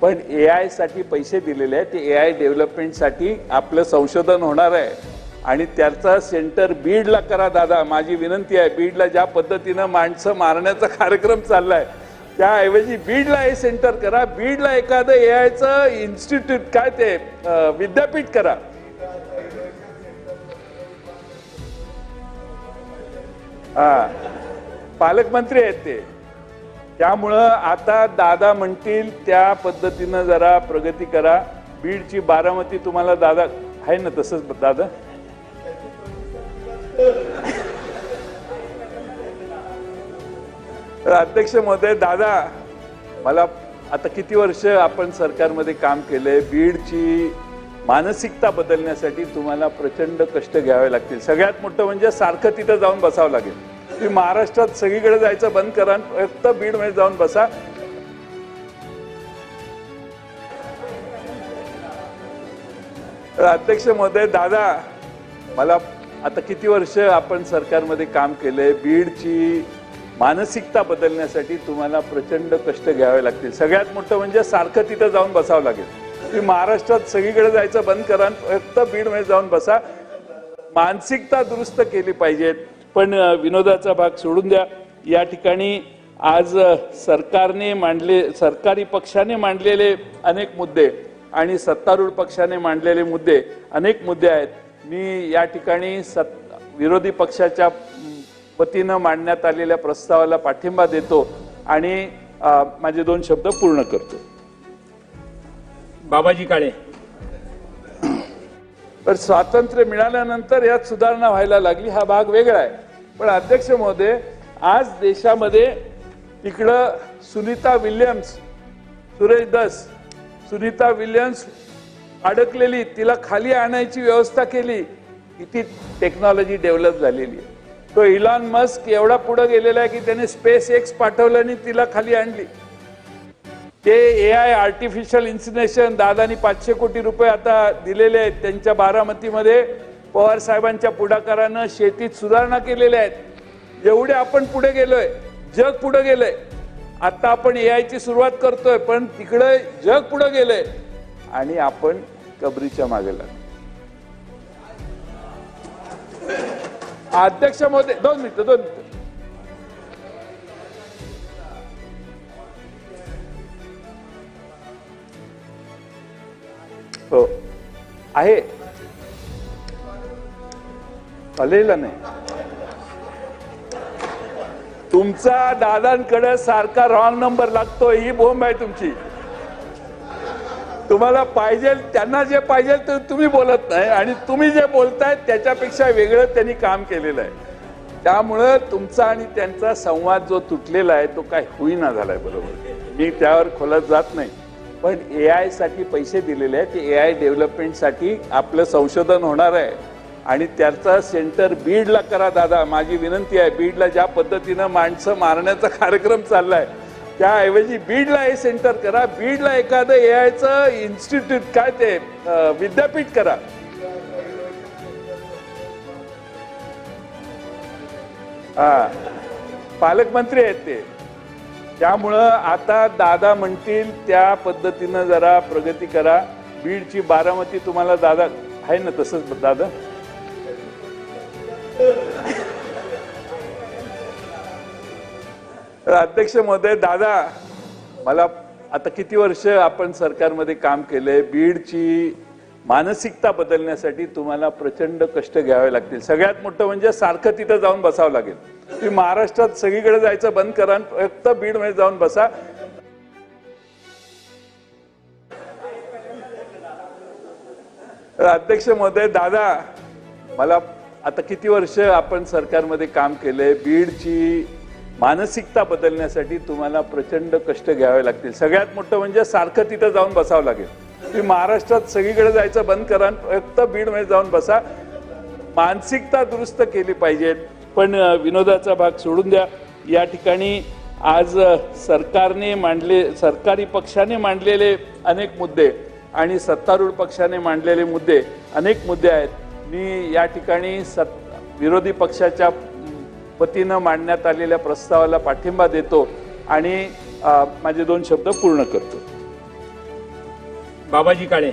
पण ए आयसाठी पैसे दिलेले आहेत. ते ए आय डेव्हलपमेंटसाठी आपलं संशोधन होणार आहे. आणि त्याचा सेंटर बीडला करा दादा. माझी विनंती आहे बीडला ज्या पद्धतीनं माणसं मारण्याचा कार्यक्रम चालला आहे त्याऐवजी बीडला हे सेंटर करा. बीडला एखादं ए आयचं इन्स्टिट्यूट काय ते विद्यापीठ करा. हा. पालकमंत्री आहेत ते. त्यामुळं आता दादा म्हणतील त्या पद्धतीनं जरा प्रगती करा. बीडची बारामती तुम्हाला दादा आहे ना तसंच दादा? तर अध्यक्ष महोदय दादा मला आता किती वर्ष आपण सरकारमध्ये काम केलंय बीडची मानसिकता बदलण्यासाठी तुम्हाला प्रचंड कष्ट घ्यावे लागतील. सगळ्यात मोठं म्हणजे सारखं तिथं जाऊन बसावं लागेल. तुम्ही महाराष्ट्रात सगळीकडे जायचं बंद करा आणि फक्त बीडमध्ये जाऊन बसा. तर अध्यक्ष महोदय दादा मला आता किती वर्ष आपण सरकारमध्ये काम केलंय? बीडची मानसिकता बदलण्यासाठी तुम्हाला प्रचंड कष्ट घ्यावे लागतील. सगळ्यात मोठं म्हणजे सारखं तिथं जाऊन बसावं लागेल. तुम्ही महाराष्ट्रात सगळीकडे जायचं बंद करा फक्त बीडमध्ये जाऊन बसा. मानसिकता दुरुस्त केली पाहिजेत. पण विनोदाचा भाग सोडून द्या. या ठिकाणी आज सरकारने मांडले सरकारी पक्षाने मांडलेले अनेक मुद्दे आणि सत्तारूढ पक्षाने मांडलेले मुद्दे अनेक मुद्दे आहेत. मी या ठिकाणी सत् विरोधी पक्षाच्या वतीनं मांडण्यात आलेल्या प्रस्तावाला पाठिंबा देतो आणि माझे दोन शब्द पूर्ण करतो. बाबाजी काळे. पण स्वातंत्र्य मिळाल्यानंतर यात सुधारणा व्हायला लागली. हा भाग वेगळा आहे. पण अध्यक्ष महोदय आज देशामध्ये इकडं सुनीता विल्यम्स सुरेश दस सुनीता विल्यम्स अडकलेली तिला खाली आणायची व्यवस्था केली किती टेक्नॉलॉजी डेव्हलप झालेली आहे. तो इलॉन मस्क एवढा पुढे गेलेला आहे की त्याने स्पेस एक्स पाठवलं आणि तिला खाली आणली. ते ए आय आर्टिफिशियल इन्सिनेशन दादानी पाचशे कोटी रुपये आता दिलेले आहेत त्यांच्या बारामतीमध्ये. पवार साहेबांच्या पुढाकारानं शेतीत सुधारणा केलेल्या आहेत. एवढे आपण पुढे गेलोय जग पुढे गेलंय. आता आपण ए आयची सुरुवात करतोय पण तिकडे जग पुढे गेलंय. आणि आपण कबरीच्या मागे लागलो. अध्यक्ष महोदय दोन मिनिटं दोन मिनिटं. हो. आहे. आलेला नाही. तुमचा दादांकडे सारखा रॉंग नंबर लागतो ही बोंब आहे तुमची. तुम्हाला पाहिजे त्यांना जे पाहिजे ते तुम्ही बोलत नाही आणि तुम्ही जे बोलताय त्याच्यापेक्षा वेगळं त्यांनी काम केलेलं आहे. त्यामुळं तुमचा आणि त्यांचा संवाद जो तुटलेला आहे तो काय होईना झालाय बरोबर. मी त्यावर खोलत जात नाही. पण ए आयसाठी पैसे दिलेले आहेत ते ए आय डेव्हलपमेंटसाठी आपलं संशोधन होणार आहे. आणि त्याचा सेंटर बीडला करा दादा. माझी विनंती आहे बीडला ज्या पद्धतीनं माणसं मारण्याचा कार्यक्रम चाललाय त्याऐवजी बीडला हे सेंटर करा. बीडला एखादं ए आयचं इन्स्टिट्यूट काय ते विद्यापीठ करा. हा. पालकमंत्री आहेत ते. त्यामुळं आता दादा म्हणतील त्या पद्धतीनं जरा प्रगती करा. बीडची बारामती तुम्हाला दादा आहे ना तसंच दादा? तर अध्यक्ष महोदय दादा मला आता किती वर्ष आपण सरकारमध्ये काम केलंय? बीडची मानसिकता बदलण्यासाठी तुम्हाला प्रचंड कष्ट घ्यावे लागतील. सगळ्यात मोठं म्हणजे सारखं तिथं जाऊन बसावं लागेल. तुम्ही महाराष्ट्रात सगळीकडे जायचं बंद करा आणि फक्त बीडमध्ये जाऊन बसा. अध्यक्ष महोदय दादा मला आता किती वर्ष आपण सरकारमध्ये काम केलंय बीडची मानसिकता बदलण्यासाठी तुम्हाला प्रचंड कष्ट घ्यावे लागतील. सगळ्यात मोठं म्हणजे सारखं तिथं जाऊन बसावं लागेल. तुम्ही महाराष्ट्रात सगळीकडे जायचं बंद करा आणि फक्त बीडमध्ये जाऊन बसा. मानसिकता दुरुस्त केली पाहिजे. पण विनोदाचा भाग सोडून द्या. या ठिकाणी आज सरकारने मांडले सरकारी पक्षाने मांडलेले अनेक मुद्दे आणि सत्तारूढ पक्षाने मांडलेले मुद्दे अनेक मुद्दे आहेत. मी या ठिकाणी सत् विरोधी पक्षाच्या वतीनं मांडण्यात आलेल्या प्रस्तावाला पाठिंबा देतो आणि माझे दोन शब्द पूर्ण करतो. बाबाजी काळे.